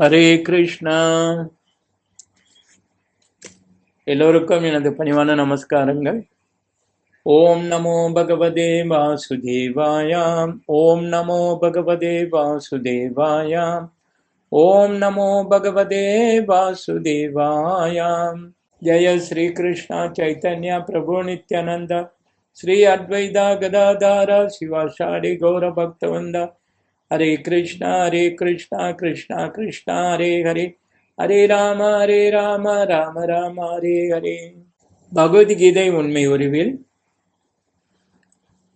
ஹரே கிருஷ்ணா எல்லோருக்கும் எனது பணிவான நமஸ்காரங்கள் ஓம் நமோ பகவதே வாசுதேவாயாம் ஓம் நமோ பகவதே வாசுதேவாயாம் ஓம் நமோ பகவதே வாசுதேவாயாம் ஜெய ஸ்ரீ கிருஷ்ணா சைத்தன்யா பிரபு நித்யானந்த ஸ்ரீ அத்வைதா கதாதாரா சிவாஷாடி கௌர பக்தவந்த ஹரே கிருஷ்ணா ஹரே கிருஷ்ணா கிருஷ்ணா கிருஷ்ணா ஹரே ஹரே. ஹரே ராம ஹரே ராம ராம ராம ஹரே ஹரே. பகவத்கீதை உண்மை உருவில்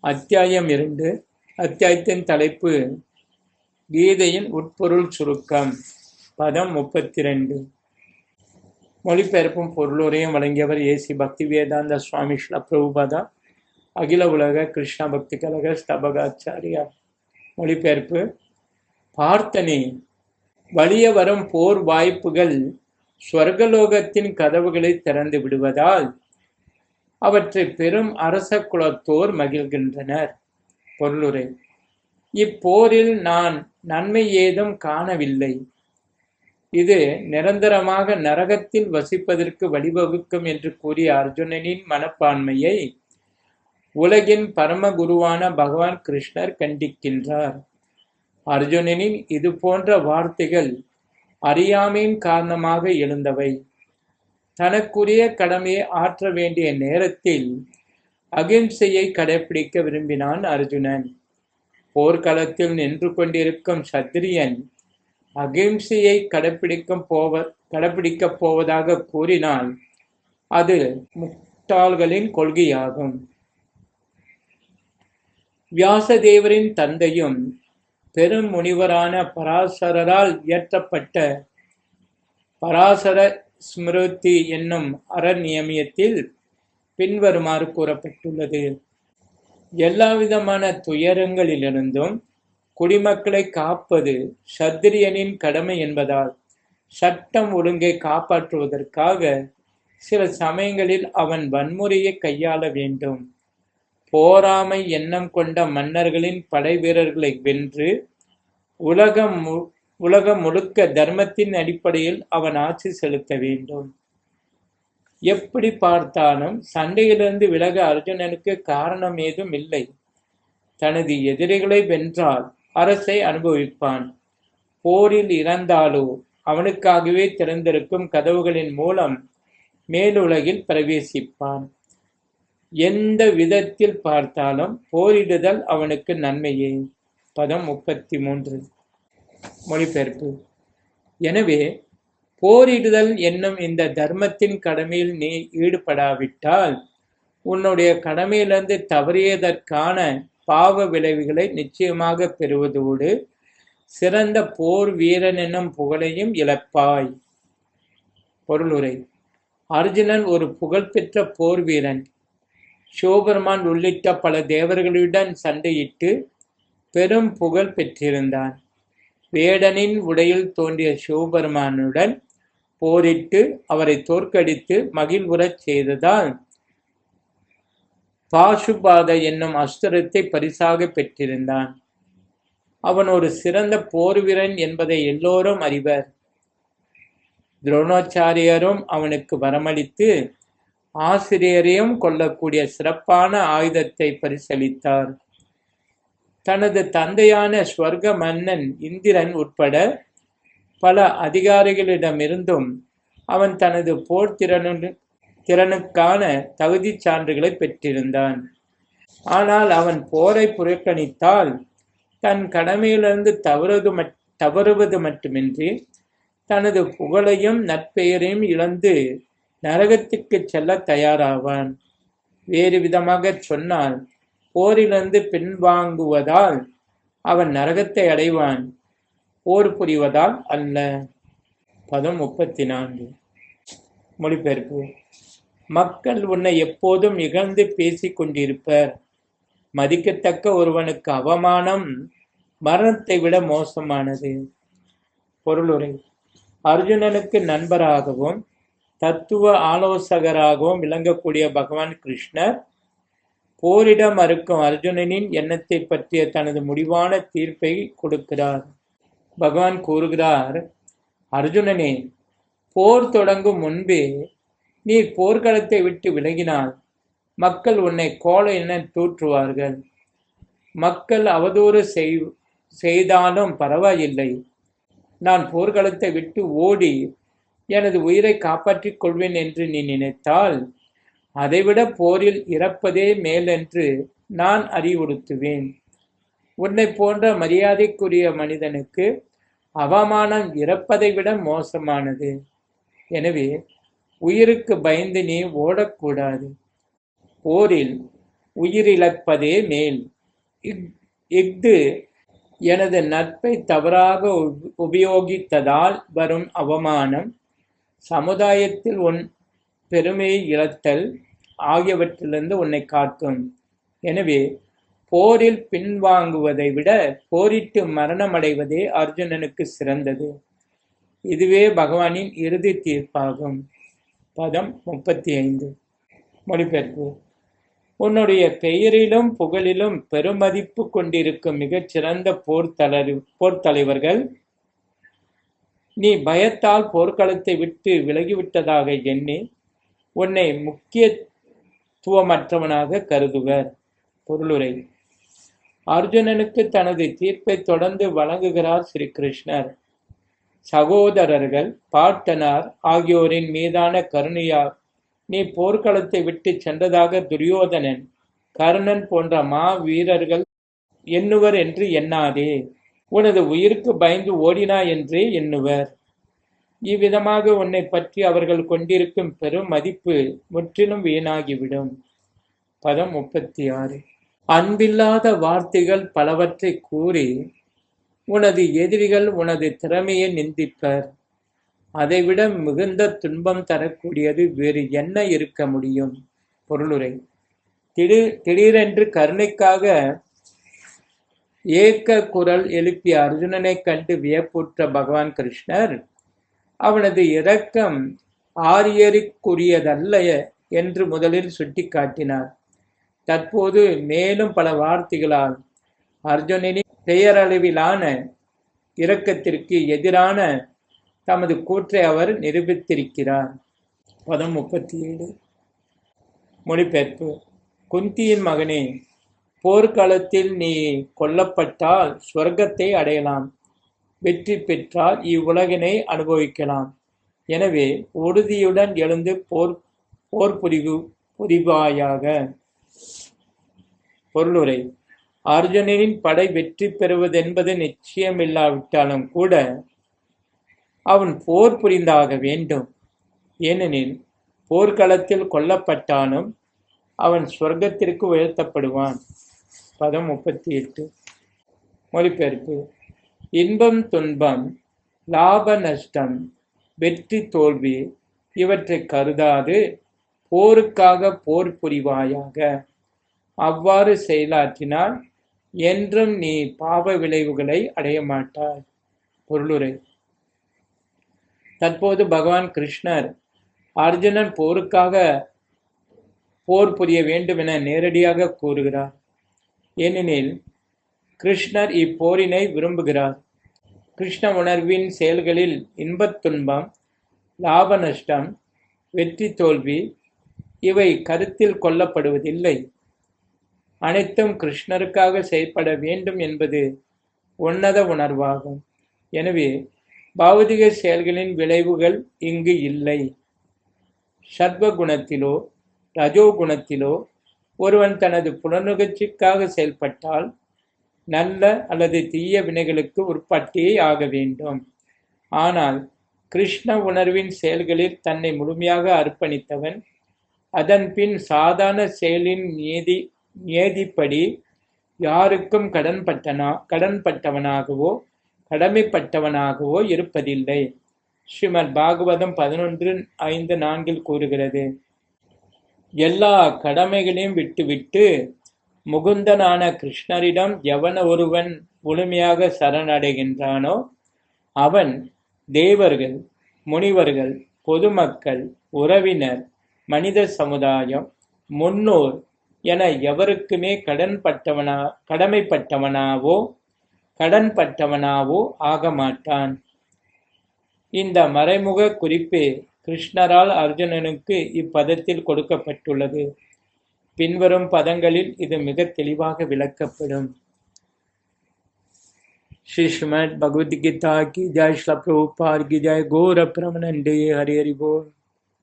அத்தியாயம் இரண்டு அத்தியாயத்தின் தலைப்பு கீதையின் உட்பொருள் சுருக்கம் பதம் முப்பத்தி ரெண்டு மொழிபெயர்ப்பும் பொருளுரையும் வழங்கியவர் ஏசி பக்தி வேதாந்த சுவாமி ஸ்ல பிரபுபதா அகில உலக கிருஷ்ண பக்தி கழக ஸ்தபகாச்சாரியா மொழிபெயர்ப்பு. பார்த்தனே வலிய வரும் போர் வாய்ப்புகள் ஸ்வர்கலோகத்தின் கதவுகளை திறந்து விடுவதால் அவற்றை பெரும் அரச குலத்தோர் மகிழ்கின்றனர். பொருளுரை இப்போரில் நான் நன்மை ஏதும் காணவில்லை. இது நிரந்தரமாக நரகத்தில் வசிப்பதற்கு வழிவகுக்கும் என்று கூறிய அர்ஜுனனின் மனப்பான்மையை உலகின் பரமகுருவான பகவான் கிருஷ்ணர் கண்டிக்கின்றார். அர்ஜுனனின் இது போன்ற வார்த்தைகள் அறியாமையின் காரணமாக எழுந்தவை. தனக்குரிய கடமையை ஆற்ற வேண்டிய நேரத்தில் அகிம்சையை கடைபிடிக்க விரும்பினான் அர்ஜுனன். போர்க்களத்தில் நின்று கொண்டிருக்கும் சத்திரியன் அகிம்சையை கடைபிடிக்கும் போவ கடைபிடிக்கப் போவதாக கூறினால் அது முட்டாள்களின் கொள்கையாகும். வியாசதேவரின் தந்தையும் பெரும் முனிவரான பராசரரால் இயற்றப்பட்ட பராசர ஸ்மிருதி என்னும் அறநியமியத்தில் பின்வருமாறு கூறப்பட்டுள்ளது. எல்லாவிதமான துயரங்களிலிருந்தும் குடிமக்களை காப்பது சத்திரியனின் கடமை என்பதால் சட்டம் ஒழுங்கை காப்பாற்றுவதற்காக சில சமயங்களில் அவன் வன்முறையை கையாள வேண்டும். போராமை எண்ணம் கொண்ட மன்னர்களின் படை வீரர்களை வென்று உலகம் மு- உலகம் முழுக்க தர்மத்தின் அடிப்படையில் அவன் ஆட்சி செலுத்த வேண்டும். எப்படி பார்த்தாலும் சண்டையிலிருந்து விலக அர்ஜுனனுக்கு காரணம் ஏதும் இல்லை. தனது எதிரிகளை வென்றால் அரசை அனுபவிப்பான். போரில் இறந்தாலோ அவனுக்காகவே திறந்திருக்கும் கதவுகளின் மூலம் மேலுலகில் பிரவேசிப்பான். எந்த விதத்தில் பார்த்தாலும் போரிடுதல் அவனுக்கு நன்மையே. பதம் முப்பத்தி மூன்று மொழிபெயர்ப்பு. எனவே போரிடுதல் என்னும் இந்த தர்மத்தின் கடமையில் நீ ஈடுபடாவிட்டால் உன்னுடைய கடமையிலிருந்து தவறியதற்கான பாவ விளைவுகளை நிச்சயமாக பெறுவதோடு சிறந்த போர் வீரன் என்னும் புகழையும் இழப்பாய். பொருளுரை. அர்ஜுனன் ஒரு புகழ்பெற்ற போர் வீரன். சிவபெருமான் உள்ளிட்ட பல தேவர்களுடன் சண்டையிட்டு பெரும் புகழ் பெற்றிருந்தான். வேடனின் உடையில் தோன்றிய சிவபெருமானுடன் போரிட்டு அவரை தோற்கடித்து மகிழ்வுறச் செய்ததால் பாசுபாத என்னும் அஸ்திரத்தை பரிசாக பெற்றிருந்தான். அவன் ஒரு சிறந்த போர் வீரன் என்பதை எல்லோரும் அறிவர். துரோணாச்சாரியரும் அவனுக்கு வரமளித்து ஆசிரியரையும் கொல்லக்கூடிய சிறப்பான ஆயுதத்தை பரிசளித்தார். தனது தந்தையான ஸ்வர்க மன்னன் இந்திரன் உட்பட பல அதிகாரிகளிடமிருந்தும் அவன் தனது போர் திறனு திறனுக்கான தகுதிச் சான்றுகளை பெற்றிருந்தான். ஆனால் அவன் போரை புறக்கணித்தால் தன் கடமையிலிருந்து தவறுவது மட்- தவறுவது மட்டுமின்றி தனது புகழையும் நற்பெயரையும் இழந்து நரகத்துக்கு செல்ல தயாராவான். வேறு விதமாக சொன்னால் போரிலிருந்து பின்வாங்குவதால் அவன் நரகத்தை அடைவான். போர் புரிவதால் அல்ல. பதம் முப்பத்தி நான்கு மொழிபெயர்ப்பு. மக்கள் உன்னை எப்போதும் இகழ்ந்து பேசிக் கொண்டிருப்பர். மதிக்கத்தக்க ஒருவனுக்கு அவமானம் மரணத்தை விட மோசமானது. பொருளுரை. அர்ஜுனனுக்கு நண்பராகவும் தத்துவ ஆலோசகராகவும் விளங்கக்கூடிய பகவான் கிருஷ்ணர் போரிட மறுக்கும் அர்ஜுனனின் எண்ணத்தை பற்றிய தனது முடிவான தீர்ப்பை கொடுக்கிறார். பகவான் கூறுகிறார் அர்ஜுனனே போர் தொடங்கும் முன்பே நீ போர்க்களத்தை விட்டு விலகினால் மக்கள் உன்னை கோழை என தூற்றுவார்கள். மக்கள் அவதூறு செய் செய்தாலும் பரவாயில்லை. நான் போர்க்களத்தை விட்டு ஓடி எனது உயிரை காப்பாற்றிக் கொள்வேன் என்று நீ நினைத்தால் அதைவிட போரில் இறப்பதே மேலென்று நான் அறிவுறுத்துவேன். உன்னை போன்ற மரியாதைக்குரிய மனிதனுக்கு அவமானம் இறப்பதை விட மோசமானது. எனவே உயிருக்கு பயந்து நீ ஓடக்கூடாது. போரில் உயிரிழப்பதே மேல். இஃது எனது நட்பை தவறாக உபயோகித்ததால் வரும் அவமானம் சமுதாயத்தில் உன் பெருமையை இழத்தல் ஆகியவற்றிலிருந்து உன்னை காக்கும். எனவே போரில் பின்வாங்குவதை விட போரிட்டு மரணமடைவதே அர்ஜுனனுக்கு சிறந்தது. இதுவே பகவானின் இறுதி தீர்ப்பாகும். பதம் முப்பத்தி ஐந்து மொழிபெயர்ப்பு. உன்னுடைய பெயரிலும் புகழிலும் பெருமதிப்பு கொண்டிருக்கும் மிகச்சிறந்த போர் தளரி தலைவர்கள் நீ பயத்தால் போர்க்களத்தை விட்டு விலகிவிட்டதாக எண்ணி உன்னை முக்கியத்துவமற்றவனாக கருதுவர். பொருளுரை. அர்ஜுனனுக்கு தனது தீர்ப்பை தொடர்ந்து வழங்குகிறார் ஸ்ரீ கிருஷ்ணர் சகோதரர்கள் பாட்டனார் ஆகியோரின் மீதான கருணையால் நீ போர்க்களத்தை விட்டு சென்றதாக துரியோதனன் கர்ணன் போன்ற மா வீரர்கள் எண்ணுவர் என்று எண்ணாதே. உனது உயிருக்கு பயந்து ஓடினா என்றே எண்ணுவர். இவ்விதமாக உன்னை பற்றி அவர்கள் கொண்டிருக்கும் பெரும் மதிப்பு முற்றிலும் வீணாகிவிடும். பதம் முப்பத்தி ஆறு அன்பில்லாத வார்த்தைகள் பலவற்றை கூறி உனது எதிரிகள் உனது திறமையை நிந்திப்பர். அதைவிட மிகுந்த துன்பம் தரக்கூடியது வேறு என்ன இருக்க முடியும்? பொருளுரை. திடீர் திடீரென்று கருணைக்காக ஏக்க குரல் எழுப்பிய அர்ஜுனனைக் கண்டு வியப்புற்ற பகவான் கிருஷ்ணர் அவனது இரக்கம் ஆரியருக்குரியதல்ல என்று முதலில் சுட்டிக்காட்டினார். தற்போது மேலும் பல வார்த்தைகளால் அர்ஜுனனின் பெயரளவிலான இரக்கத்திற்கு எதிரான தமது கூற்றை அவர் நிரூபித்திருக்கிறார். பதம் முப்பத்தி ஏழு. மொழிபெயர்ப்பு. குந்தியின் மகனே போர்க்களத்தில் நீ கொல்லப்பட்டால் சொர்க்கத்தை அடையலாம். வெற்றி பெற்றால் இவ்வுலகினை அனுபவிக்கலாம். எனவே உறுதியுடன் எழுந்து போர் போர் புரிவு புரிவாயாக. பொருளுரை. அர்ஜுனனின் படை வெற்றி பெறுவதென்பது நிச்சயமில்லாவிட்டாலும் கூட அவன் போர் புரிந்தாக வேண்டும். ஏனெனில் போர்க்களத்தில் கொல்லப்பட்டாலும் அவன் சொர்க்கத்திற்கு உயர்த்தப்படுவான். பதம் முப்பத்தி எட்டு மொழிபெயர்ப்பு. இன்பம் துன்பம் லாப நஷ்டம் வெற்றி தோல்வி இவற்றை கருதாது. போருக்காக போர் புரிவாயாக. அவ்வாறு செயலாற்றினால் என்றும் நீ பாவ விளைவுகளை அடைய மாட்டாய். பொருளுரை. தற்போது பகவான் கிருஷ்ணர் அர்ஜுனன் போருக்காக போர் புரிய வேண்டும் என நேரடியாக கூறுகிறார். ஏனெனில் கிருஷ்ணர் இப்போரினை விரும்புகிறார். கிருஷ்ண உணர்வின் செயல்களில் இன்பத் துன்பம் லாப நஷ்டம் வெற்றி தோல்வி இவை கருத்தில் கொள்ளப்படுவதில்லை. அனைத்தும் கிருஷ்ணருக்காக செயல்பட வேண்டும் என்பது உன்னத உணர்வாகும். எனவே பௌதிக செயல்களின் விளைவுகள் இங்கு இல்லை. சர்வ குணத்திலோ ஒருவன் தனது புலனுகர்ச்சிக்காக செயல்பட்டால் நல்ல அல்லது தீய வினைகளுக்கு உட்பட்டே ஆக வேண்டும். ஆனால் கிருஷ்ண உணர்வின் செயல்களில் தன்னை முழுமையாக அர்ப்பணித்தவன் அதன் பின் சாதாரண செயலின் நியதி நியதிப்படி யாருக்கும் கடன்பட்டனா கடன்பட்டவனாகவோ கடமைப்பட்டவனாகவோ இருப்பதில்லை. ஸ்ரீமத் பாகவதம் பதினொன்று ஐந்து நான்கில் கூறுகிறது எல்லா கடமைகளையும் விட்டுவிட்டு முகுந்தனான கிருஷ்ணரிடம் எவன ஒருவன் முழுமையாக சரணடைகின்றானோ அவன் தேவர்கள் முனிவர்கள் பொதுமக்கள் உறவினர் மனித சமுதாயம் முன்னோர் என எவருக்குமே கடன்பட்டவனா கடமைப்பட்டவனாவோ கடன்பட்டவனாவோ ஆக மாட்டான் இந்த மறைமுக குறிப்பு கிருஷ்ணரால் அர்ஜுனனுக்கு இப்பதத்தில் கொடுக்கப்பட்டுள்ளது பின்வரும் பதங்களில் இது மிக தெளிவாக விளக்கப்படும் श्री श्रीमद भगवद गीता की जय श्री प्रभुपाद की जय गौर प्रमनंदे हरि हरि बोल